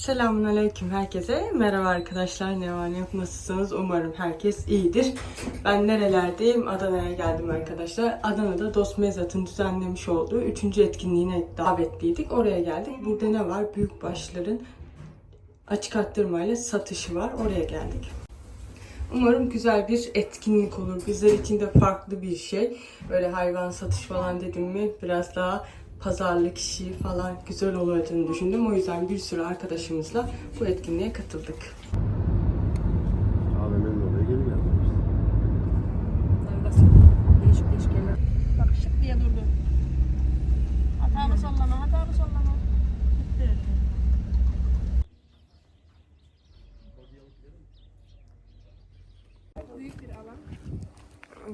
Selamun Aleyküm herkese. Merhaba arkadaşlar. Ne var ne yok nasılsınız? Umarım herkes iyidir. Ben nerelerdeyim? Adana'ya geldim arkadaşlar. Adana'da Dost Mezat'ın düzenlemiş olduğu 3. etkinliğine davetliydik. Oraya geldik. Burada ne var? Büyük başların açık arttırmayla satışı var. Oraya geldik. Umarım güzel bir etkinlik olur. Bizler için de farklı bir şey. Böyle hayvan satış falan dedim mi biraz daha pazarlık işi falan güzel olacağını düşündüm. O yüzden bir sürü arkadaşımızla bu etkinliğe katıldık.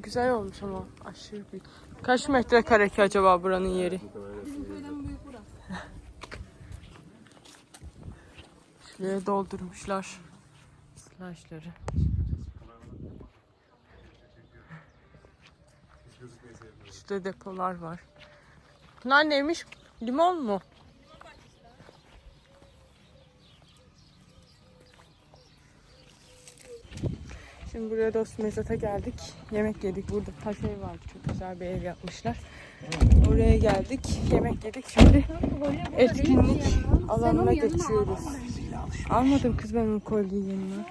Güzel olmuş ama aşırı büyük. Kaç metrekare ki acaba buranın yeri? Şuraya doldurmuşlar slajları. Şurada depolar var. Bunlar neymiş? Limon mu? Şimdi buraya Dost Mezat'a geldik. Yemek yedik. Burada taş ev vardı. Çok güzel bir ev yapmışlar. Oraya geldik. Yemek yedik. Şimdi etkinlik alanına geçiyoruz. Almadım kız ben o kolyeyi yanına.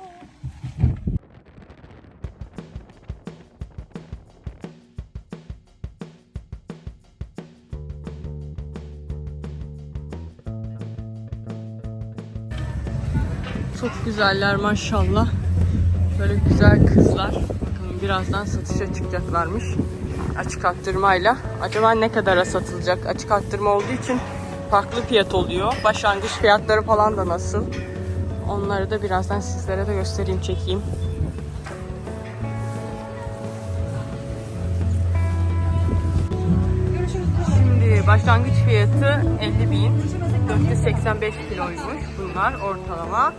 Çok güzeller maşallah. Böyle güzel kızlar. Bakalım birazdan satışa çıkacaklarmış. Açık arttırmayla. Acaba ne kadara satılacak? Açık arttırma olduğu için farklı fiyat oluyor. Başlangıç fiyatları falan da nasıl? Onları da birazdan sizlere de göstereyim, çekeyim. Şimdi başlangıç fiyatı 50 bin. 485 kiloymuş bunlar ortalama.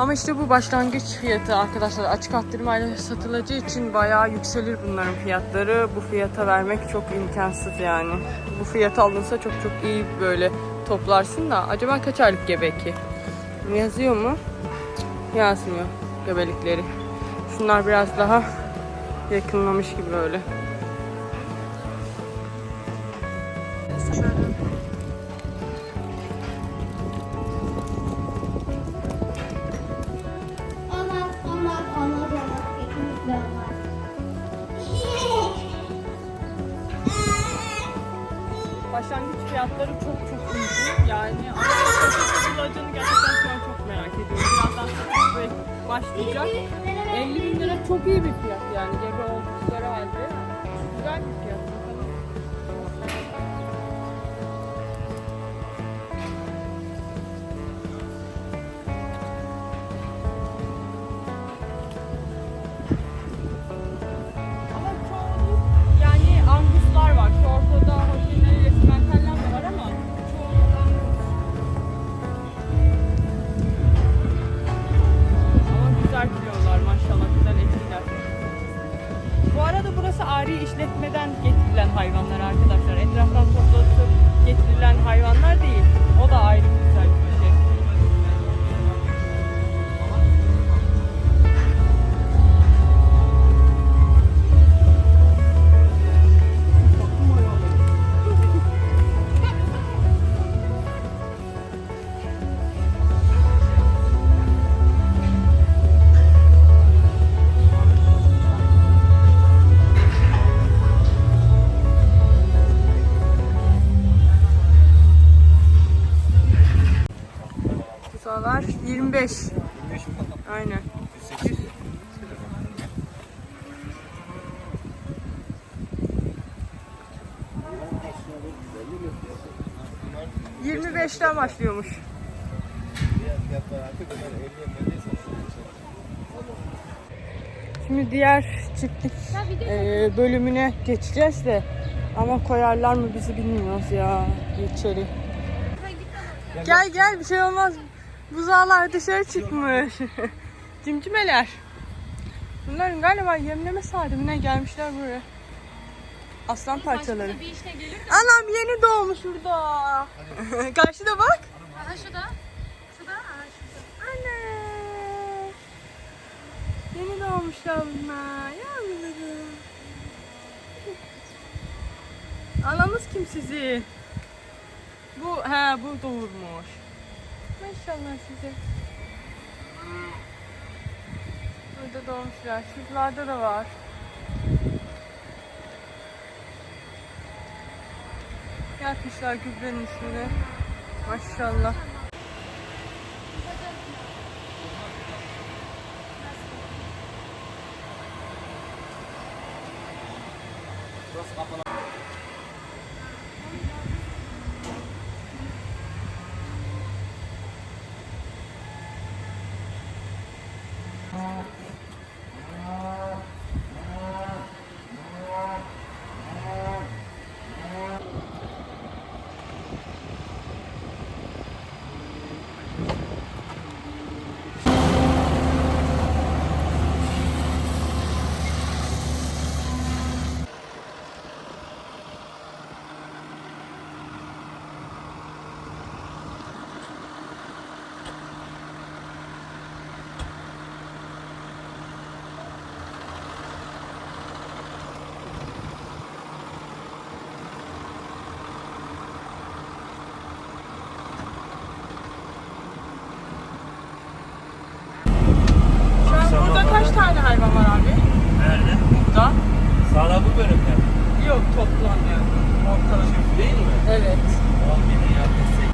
Ama işte bu başlangıç fiyatı arkadaşlar açık arttırmayla satılacağı için bayağı yükselir bunların fiyatları. Bu fiyata vermek çok imkansız yani. Bu fiyata alınsa çok çok iyi böyle toplarsın da acaba kaç aylık gebe ki? Yazıyor mu? Yazmıyor gebelikleri. Şunlar biraz daha yakınlamış gibi böyle. Fiyatları çok çok uygun. Yani ama kaça satılacağını gerçekten şu an çok merak ediyorum. Birazdan satış başlayacak. 50 bin lira çok iyi bir fiyat yani. Gebe oldukları halde. Güzel bir fiyat. 25. Aynen. Yirmi beşten başlıyormuş. Şimdi diğer çiftlik e, bölümüne geçeceğiz de ama koyarlar mı bizi bilmiyoruz ya içeri. Gel gel bir şey olmaz. Buzağlar dışarı çıkmış. Cimcimeler. Bunların galiba yemleme saatine gelmişler buraya. Aslan parçaları. Bir işine. Anam yeni doğmuş burada. Karşıda bak. Aha şurada. Şurada. Anne. Yeni doğmuşlar bunlar. Yavrularım. Anamız kim sizi? Bu he bu doğurmuş. Maşallah size. Burada doğmuşlar. Şuralarda da var. Yapmışlar gübrenin üstüne. Maşallah. Şu an burada kaç tane hayvan var abi? Nerede? Burada. Sağda bu bölümde. Yok toplam yani. Çift değil mi? Evet. 10 bin yaklaşık.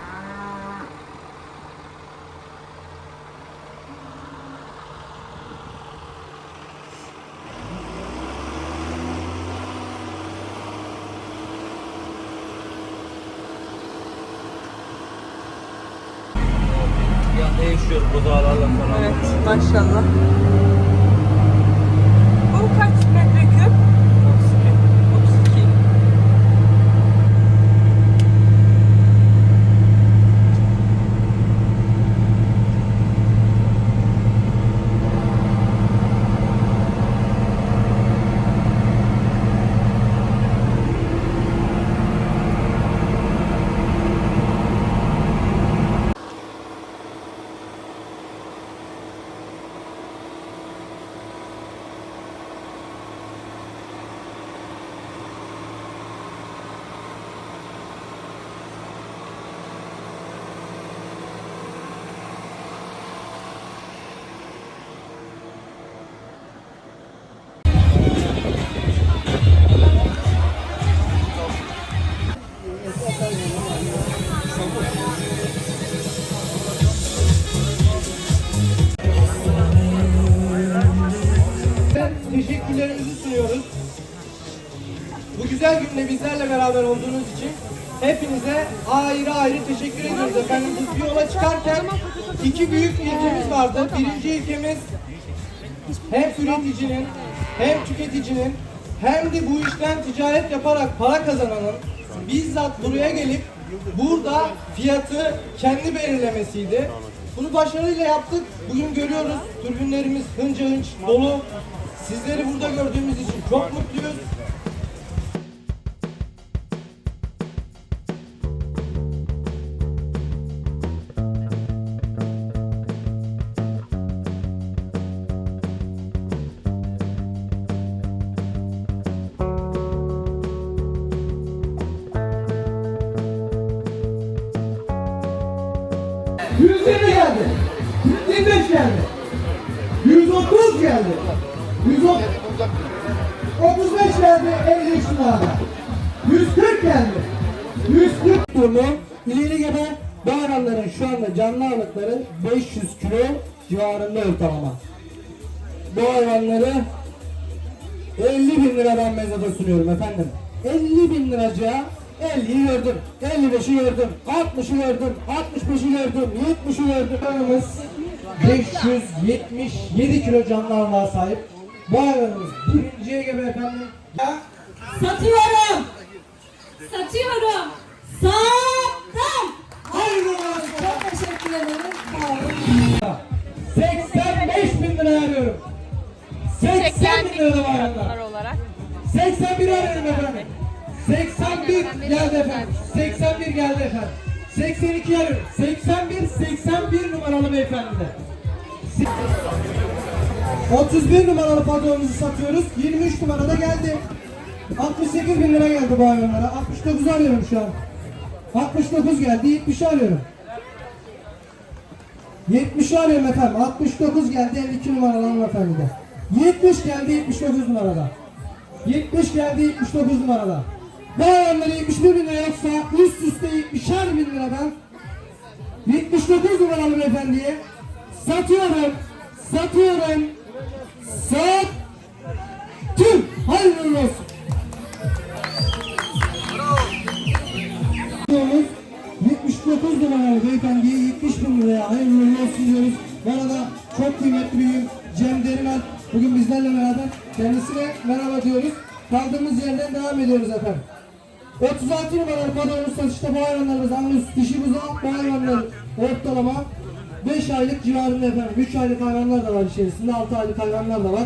Ya değişiyor bu dağlarla falan. Evet maşallah. Hepinize ayrı ayrı teşekkür ediyoruz efendim. Biz bir yola çıkarken iki büyük ilkemiz vardı. Birinci ilkemiz hem üreticinin hem tüketicinin hem de bu işten ticaret yaparak para kazananın bizzat buraya gelip burada fiyatı kendi belirlemesiydi. Bunu başarıyla yaptık. Bugün görüyoruz türbünlerimiz hınca hınç dolu. Sizleri burada gördüğümüz için çok mutluyuz. 130 geldi. 135 geldi 50 lirada. 140 geldi. 140 durumu ileri gebe bu hayvanların şu anda canlı ağırlıkları 500 kilo civarında ortalama. Bu hayvanları 50 bin liradan mezata sunuyorum efendim. 50 bin liracıya 50'yi gördüm, 55'i gördüm, 60'ı gördüm, 65'i gördüm, 70'i gördüm. Hayvanımız 577 kilo canlı ağırlığa sahip. Bu hayvanımız birinciye gebe efendim. Satıyorum. Satıyorum. Sattım. Hayırlı olsun. Çok teşekkür ederim. Sağ olun. 85 bin lira arıyorum. 80 bin lira bu hayvanlar. olarak. 81 arıyorum efendim. 81 geldi efendim. 81 geldi efendim. 82 arıyorum. 81 81 numaralı beyefendi de. 31 numaralı padonumuzu satıyoruz. 23 numarada geldi. 68 bin lira geldi bu hayvanlara. 69 arıyorum şu an. 69 geldi. 70 arıyorum. 70 arıyorum efendim. 69 geldi 52 numaralı hanımefendide. 70 geldi 79 numarada. 70 geldi 79 numarada. Bu hayvanlara 71 bin lira yoksa üst üste 70'er bin liradan 79 numaralı beyefendiye satıyorum. Satıyorum. Sattım. Hayırlı olsun. Yolumuz 79 numaralı beyefendiye 70 bin liraya hayırlı olsun diyoruz. Bu arada çok kıymetli gün Cem Derimen bugün bizlerle beraber kendisine merhaba diyoruz. Kaldığımız yerden devam ediyoruz efendim. 36 numaralı padonumuz satışta bu hayvanlarımız Angus dişi buzağı bu hayvanlar ortalama 5 aylık civarında efendim. 3 aylık hayvanlar da var içerisinde 6 aylık hayvanlar da var.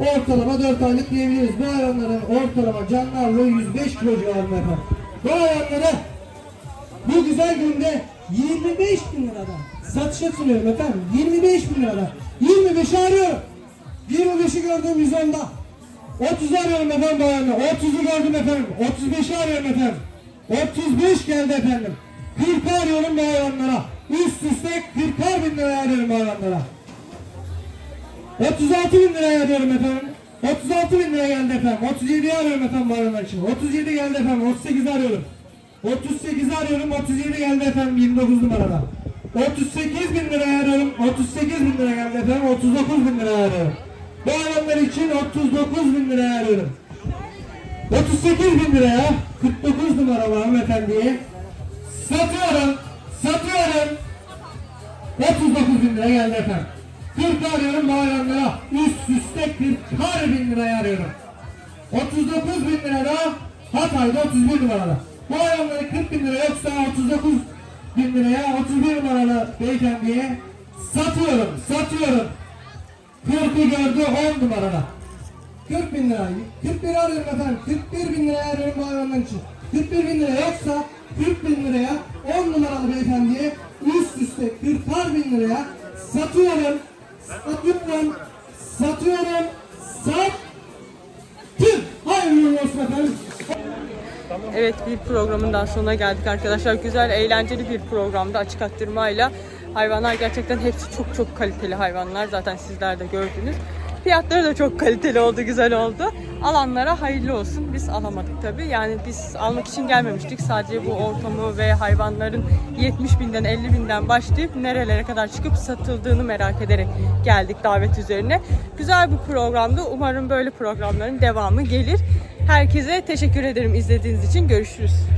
Ortalama 4 aylık diyebiliriz. Bu hayvanların ortalama canlı ağırlığı 105 kilo civarında efendim. Bu hayvanları bu güzel günde 25 bin liradan satışa sunuyorum efendim. 25 bin liradan. 25'i arıyorum. 25'i gördüm 110'da. 30 arıyorum efendim bu hayvanı. 30'u gördüm efendim. 35'i arıyorum efendim. 35 geldi efendim. 40 arıyorum bu hayvanlara. Üst üste 40 bin arıyorum bu hayvanlara. 36 bin liraya arıyorum efendim. 36 bin liraya geldi efendim. 37'yi arıyorum efendim bu hayvanlar için. 37 geldi efendim. 38 arıyorum. 38 arıyorum. 37 geldi efendim 29 numarada. 38 bin liraya arıyorum. 38 bin lira geldi efendim. 39 bin liraya arıyorum. Bu hayvanlar için 39 bin liraya arıyorum. 38 bin liraya 49 numaralı hanımefendiye satıyorum. Satıyorum. 39 bin lira geldi efendim. 40 arıyorum bu hayvanlara. Üst üste 40 bin liraya arıyorum. 39 bin lirada Hatay'da 31 numarada. Bu hayvanları 40 bin lira yoksa 39 bin liraya 31 numaralı beyefendiye satıyorum. Satıyorum. 40'ı gördü 10 numarada. 40 bin lira. 41 arıyorum efendim. 41 bin liraya arıyorum bu hayvanlar için. 41 bin lira yoksa 40 bin liraya 10 numaralı beyefendiye üst üste 40 bin liraya satıyorum. Satıyorum. Satıyorum. Sattım. Hayırlı uğurlu olsun efendim. Evet bir programın daha sonuna geldik arkadaşlar. Güzel, eğlenceli bir programda açık arttırmayla. Hayvanlar gerçekten hepsi çok çok kaliteli hayvanlar. Zaten sizler de gördünüz. Fiyatları da çok kaliteli oldu, güzel oldu. Alanlara hayırlı olsun. Biz alamadık tabii. Yani biz almak için gelmemiştik. Sadece bu ortamı ve hayvanların 70 binden 50 binden başlayıp nerelere kadar çıkıp satıldığını merak ederek geldik davet üzerine. Güzel bir programdı. Umarım böyle programların devamı gelir. Herkese teşekkür ederim izlediğiniz için. Görüşürüz.